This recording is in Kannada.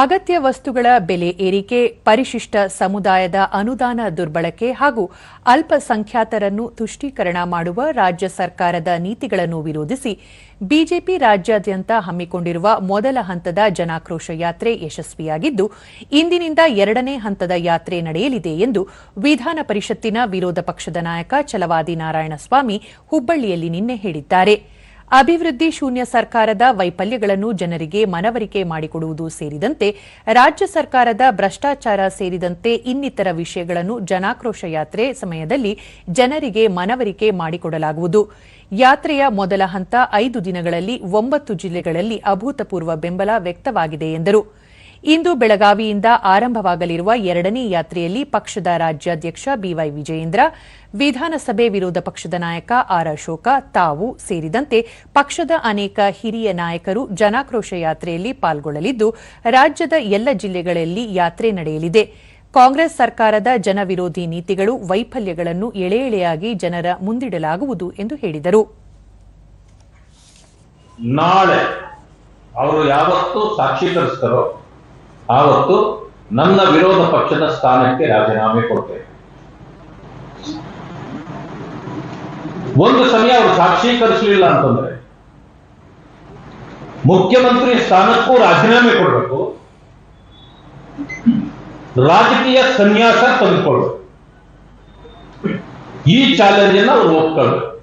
ಅಗತ್ಯ ವಸ್ತುಗಳ ಬೆಲೆ ಏರಿಕೆ, ಪರಿಶಿಷ್ಟ ಸಮುದಾಯದ ಅನುದಾನ ದುರ್ಬಳಕೆ ಹಾಗೂ ಅಲ್ಪಸಂಖ್ಯಾತರನ್ನು ತುಷ್ಟೀಕರಣ ಮಾಡುವ ರಾಜ್ಯ ಸರ್ಕಾರದ ನೀತಿಗಳನ್ನು ವಿರೋಧಿಸಿ ಬಿಜೆಪಿ ರಾಜ್ಯಾದ್ಯಂತ ಹಮ್ಮಿಕೊಂಡಿರುವ ಮೊದಲ ಹಂತದ ಜನಾಕ್ರೋಶ ಯಾತ್ರೆ ಯಶಸ್ವಿಯಾಗಿದ್ದು, ಇಂದಿನಿಂದ ಎರಡನೇ ಹಂತದ ಯಾತ್ರೆ ನಡೆಯಲಿದೆ ಎಂದು ವಿಧಾನ ಪರಿಷತ್ತಿನ ವಿರೋಧ ಪಕ್ಷದ ನಾಯಕ ಚಲವಾದಿ ನಾರಾಯಣಸ್ವಾಮಿ ಹುಬ್ಬಳ್ಳಿಯಲ್ಲಿ ನಿನ್ನೆ ಹೇಳಿದ್ದಾರೆ. ಅಭಿವೃದ್ಧಿ ಶೂನ್ಯ ಸರ್ಕಾರದ ವೈಫಲ್ಯಗಳನ್ನು ಜನರಿಗೆ ಮನವರಿಕೆ ಮಾಡಿಕೊಡುವುದು ಸೇರಿದಂತೆ ರಾಜ್ಯ ಸರ್ಕಾರದ ಭ್ರಷ್ಟಾಚಾರ ಸೇರಿದಂತೆ ಇನ್ನಿತರ ವಿಷಯಗಳನ್ನು ಜನಾಕ್ರೋಶ ಯಾತ್ರೆ ಸಮಯದಲ್ಲಿ ಜನರಿಗೆ ಮನವರಿಕೆ ಮಾಡಿಕೊಡಲಾಗುವುದು. ಯಾತ್ರೆಯ ಮೊದಲ ಹಂತ ಐದು ದಿನಗಳಲ್ಲಿ ಒಂಬತ್ತು ಜಿಲ್ಲೆಗಳಲ್ಲಿ ಅಭೂತಪೂರ್ವ ಬೆಂಬಲ ವ್ಯಕ್ತವಾಗಿದೆ ಎಂದರು. ಇಂದು ಬೆಳಗಾವಿಯಿಂದ ಆರಂಭವಾಗಲಿರುವ ಎರಡನೇ ಯಾತ್ರೆಯಲ್ಲಿ ಪಕ್ಷದ ರಾಜ್ಯಾಧ್ಯಕ್ಷ ಬಿವೈ ವಿಜಯೇಂದ್ರ, ವಿಧಾನಸಭೆ ವಿರೋಧ ಪಕ್ಷದ ನಾಯಕ ಆರ್ ಅಶೋಕ, ತಾವು ಸೇರಿದಂತೆ ಪಕ್ಷದ ಅನೇಕ ಹಿರಿಯ ನಾಯಕರು ಜನಾಕ್ರೋಶ ಯಾತ್ರೆಯಲ್ಲಿ ಪಾಲ್ಗೊಳ್ಳಲಿದ್ದು, ರಾಜ್ಯದ ಎಲ್ಲ ಜಿಲ್ಲೆಗಳಲ್ಲಿ ಯಾತ್ರೆ ನಡೆಯಲಿದೆ. ಕಾಂಗ್ರೆಸ್ ಸರ್ಕಾರದ ಜನವಿರೋಧಿ ನೀತಿಗಳು ವೈಫಲ್ಯಗಳನ್ನು ಎಳೆ ಎಳೆಯಾಗಿ ಜನರ ಮುಂದಿಡಲಾಗುವುದು ಎಂದು ಹೇಳಿದರು. ನಾಳೆ ಅವರು ಯಾವತ್ತು ಸಾಕ್ಷೀಕರಿಸ್ತಾರೋ ಆವತ್ತು ನನ್ನ ವಿರೋಧ ಪಕ್ಷದ ಸ್ಥಾನಕ್ಕೆ ರಾಜೀನಾಮೆ ಕೊಡ್ತೇನೆ. ಒಂದು ಸಮಯ ಅವರು ಸಾಕ್ಷೀಕರಿಸಲಿಲ್ಲ ಅಂತಂದ್ರೆ ಮುಖ್ಯಮಂತ್ರಿ ಸ್ಥಾನಕ್ಕೂ ರಾಜೀನಾಮೆ ಕೊಡಬೇಕು. ರಾಜಕೀಯ ಸನ್ಯಾಸ ತಂದುಕೊಳ್ಬೇಕು ಈ ಚಾಲೆಂಜ್ ಅನ್ನು ಅವರು ಒಪ್ಕೊಳ್ಬೇಕು.